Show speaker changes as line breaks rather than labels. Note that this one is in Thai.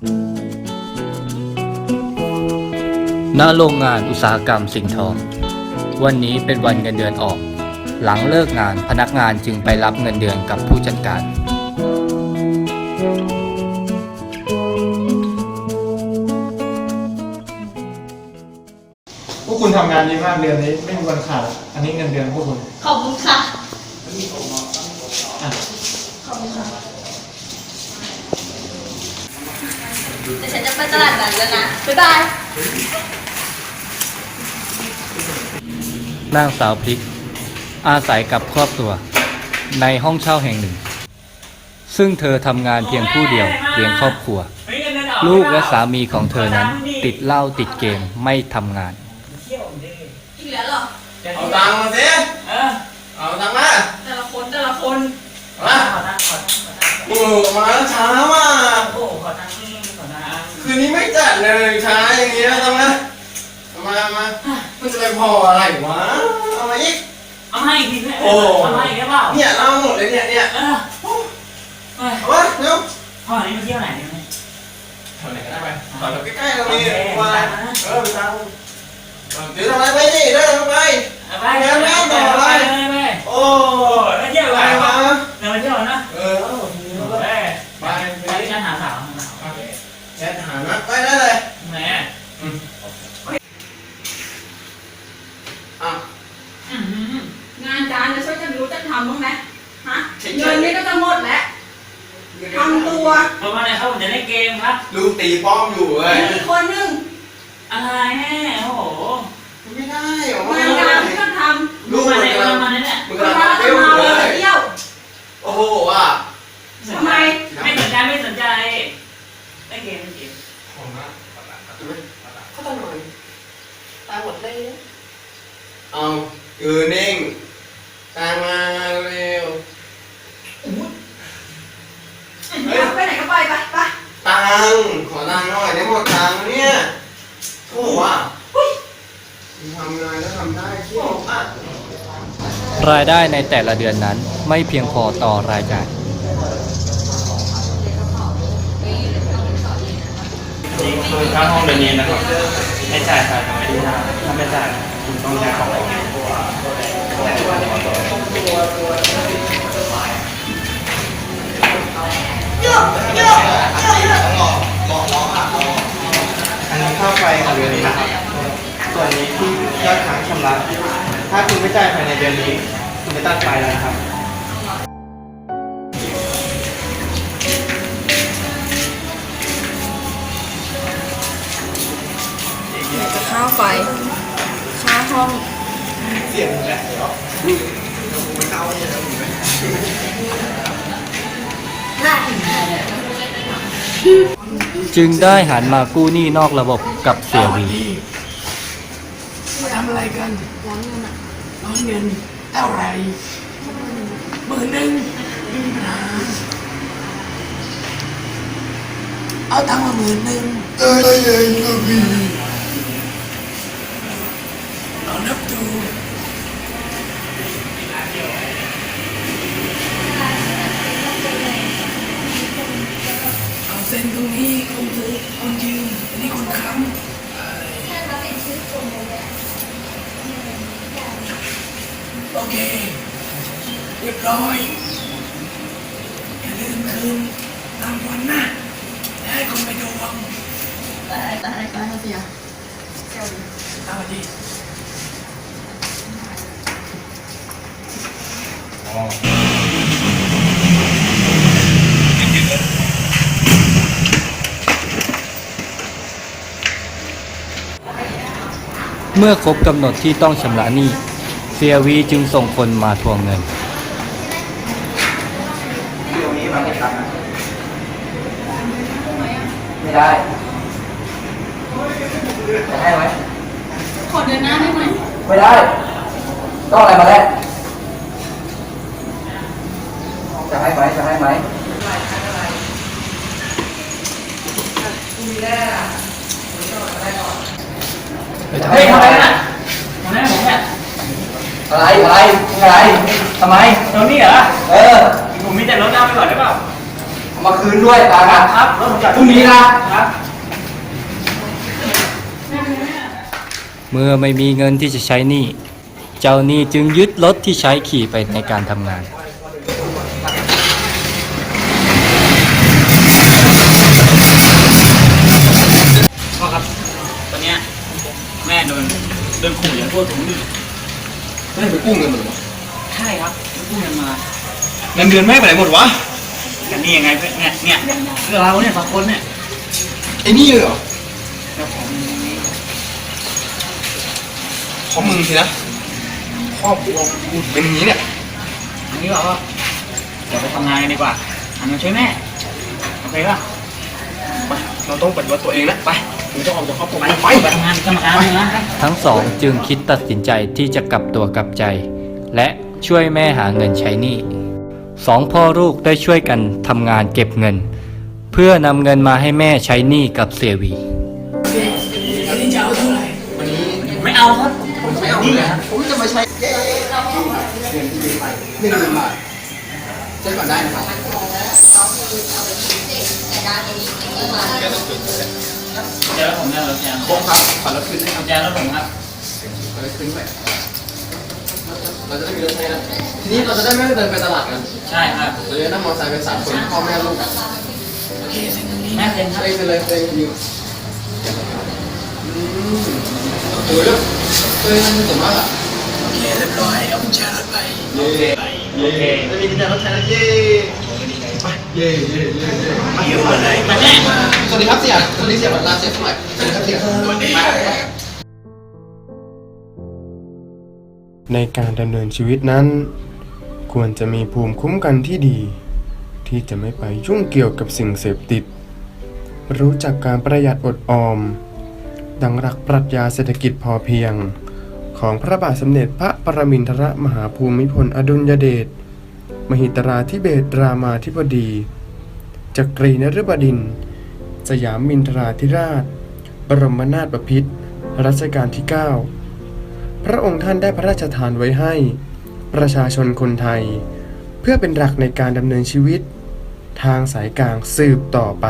ณโรงงานอุตสาหกรรมสิ่งทอง วันนี้เป็นวันเงินเดือนออก หลังเลิกงานพนักงานจึงไปรับเงินเดือนกับผู้จัดการ
พวกคุณทำงานดีมากเดือนนี้ไม่มีวันขาด อันนี้เงินเดือนพวกคุณ
ขอบคุณค่ะ
อะ
ขอบคุณค่ะ เดี๋ยวฉันจะไปตลาดนัดแล้วนะ บ๊ายบาย
นางสาวพริก อาศัยกับครอบครัว ในห้องเช่าแห่งหนึ่ง ซึ่งเธอทำงานเพียงผู้เดียวเลี้ยงครอบครัว ลูกและสามีของเธอนั้น ติดเหล้าติดเกมไม่ทำงาน
อีกแล้วเหรอ
เอาตังค์มาสิ
เออ
เอาตังค์มา
แต่ละคนแต่ละคน
มา
ขอตังค์ขอตังค์ขอตังค์
โอ้มาช้าว่ะ
โอ้ขอตังค์นี่ขอตังค์
คืนนี้ไม่จัดเลยช้าอย่างนี้นะตังค์นะเอามาเอามามันจะไปพออะไรวะเอามาอีก
เอาให้อีกทีไหม
โอ้
เอาให้อีกได้เปล่า
เนี่ยเล่าหมดเลยเนี่ยเนี่ย
เออเฮ้ย
เอาวะเร็ว
พ่อนี่มาเที่ยวไหนเนี่ย
แถวไหนก็ได้ไปต่อแถวใกล้ๆตรงนี้
โอเค
มา
ตามนะ
เออไปตามเดี๋ยวทำอะไรไปดิเดินทำไม
เอาไปไปไปไปไปไป
โอ้
โอ้แล้วเที่ยว
ไป
อะไร
มา
วะเดินมาเที่ยวนะ
เออเอา
เอ้ย
ไป
ไป
ไป
ที่ฉันหาสาวหาสาว
แค่หานะไปได้เลย
แหม
อะ
อื้อหืองา
นการจะช่วยกันรู้จะทำบ้างไหมฮะเงินนี่ก็จะหมดแล้วทำตัว
บอกว่าอะไรครับผมจะเล่นเกมครับ
ลูกตีป้อมอยู่เว้ย
มีคนหนึ่ง
อะไรแม่โอ้โห
ไม่ได้หรอก
งานการที่ก็ท
ลูกมาไหนมามาเนี่ย
มึงำกำลัง
เรา
เที่
จะ
ยว
มา
อยู่เล
เลย
ย
เที่ยว
โอ้โหว่ะ
ทำไม
ไม่สนใจไม่สนใจเล่นเกมเล่นเกม
เขาตาหน่อยตาหมดเลยเอายืนนิ่งตามมาเร็วเฮ้ย
ไปไหนก็ไปไปไป
ตังค์ขอตังค์หน่อยได้หมดตังค์ เนี่ยโอ้โหว่ะมึงทำงานแล้วทำได้เที่ยวอะ
รายได้ในแต่ละเดือนนั้นไม่เพียงพอต่อรายจ่าย
นี่คือค่าห้องเดือนนี้นะครับ ไม่จ่ายค่ะทำไมที่ห้าถ้าไม่จ่ายคุณต้องย้ายของไปไงอั ของเดือนนี้นะครับ ส่วนนี้ที่ยอดค้างชำระ ถ้าคุณไม่จ่ายภายในเดือนนี้ คุณจะตัดไฟแล้วนะครับ
ค่าไฟ ค่าห้อง
เสียงแหละเดี๋ยวไม่เอาเนี่ย
จึงได้หันมากู้หนี้นอกระบบกับเสียวี
มาทำอะไรกันร้อนเงินร้อนเงินเท่าไหร่หมื่นหนึ่งไม่มีปัญหาเอาตังค์มาหมื่นหนึ่งเออได้เลยก็มี โอเค เรียบร้อยอย่าลืมคืนตามวันนะและให้คนไปดูวัง
อะไรอะไรอะไรเสีย
ตามมาดี
เมื่อครบกำหนดที่ต้องชำระหนี้เสียวีจึงส่งคนมาทวงเงิน
ไม่ได้ จะให้ไหม
ขอเดือนหน้าได้ไหม
ไม่ได้ ต้องอะไรมาแลกจะให้ไหม จะให้ไหม
เฮ้ยทำไมน่ะทำไมผมเนี่ย
อะไรอะไรอะไรทำไม
ตรงนี้เหรอ
เออ
ผมมีแต่รถเอาไปก่อนได้เปล่าเอามาคืนด้วยตาครับพรุ่งนี้นะครับ
เมื่อไม่มีเงินที่จะใช้หนี้ เจ้าหนี้จึงยึดรถที่ใช้ขี่ไปในการทำงาน
นโดนขู่อย่างพวกถุงมือ
ไม่ได้ไปกู้เงินมันหรอ
ใช่ครับกู้เงินมา
เงินเดือนแม่ไปไหนหมดวะ
กันนี่ยังไงเนี่ยเนี่ยเรื่องเราเนี่ยสองคนเนี่ย
ไอ้นี่เลยเหรอ
เจ้าของ
ของมึงสินะครอบครัวกูเป็นอย่างนี้เนี่ย
อันนี้บอกว่าเดี๋ยวไปทำงานกันดีกว่าหาเงินช่วยแม่โอเคป่ะ
ไปเราต้องปฏิวัติตัวเองนะไปกูจะออกจากครอบครัว
ไป
กู
ไป
ไป
ทำงานกรรมการเลยนะ
ทั้งสองจึงคิดตัดสินใจที่จะกลับตัวกลับใจ และช่วยแม่หาเงินใช้หนี้สองพ่อลูกได้ช่วยกันทำงานเก็บเงิน เพื่อนำเงินมาให้แม่ใช้หนี้กับเสียวี
อันนี้จะเอาเท่าไหร่
ไม่เอาครับ
ไม่เอาเลยครับผมจะมาใช้หนึ่งหมื่นบาทใช้ก่อนได้นะครับ
เจอผมเนี่ยเราแจง
ครบครับขอรับคืนให้ครับ
แจงแล้วผมครับ
ขอรับคืนไปเราจะได้มีรถใช้นะทีนี้เราจะได้ไม่ต้องเดินไปตลาดกัน
ใช่ครับ
เราจะนั่งมอเตอร์ไซค์เป็นสามคนพ่อแม่ลูก
โอเคเซ็นตรงนี้
แม่เซ็นครับ
เองไปเลยเองอยู่อืมโอ้ยเอ้ยนั่นสมมากอะ
โอเคเรียบร้อยเอากุญแจรถไป
เย่
โอเค
จะมีกุญแจรถใช้แล้วเย่ ไปเย่เย่เย่เย่
อยู่อะไร
มาแน่
สวัสดีครับเสี่ยสวัสดีเสี่ยบัตรลาเสี่ยสมัยสวัสดีครับเสี่ย
วันนี้
ในการดำเนินชีวิตนั้น ควรจะมีภูมิคุ้มกันที่ดี ที่จะไม่ไปยุ่งเกี่ยวกับสิ่งเสพติด รู้จักการประหยัดอดออม ดังหลักปรัชญาเศรษฐกิจพอเพียง ของพระบาทสมเด็จพระปรมินทรมหาภูมิพลอดุลยเดช มหิตราธิเบศรามาธิบดีจักรีนฤบดิน สยามมินทราธิราช บรมนาถบพิตรรัชกาลที่ 9 พระองค์ท่านได้พระราชทานไว้ให้ ประชาชนคนไทย เพื่อเป็นหลักในการดำเนินชีวิต ทางสายกลางสืบต่อไป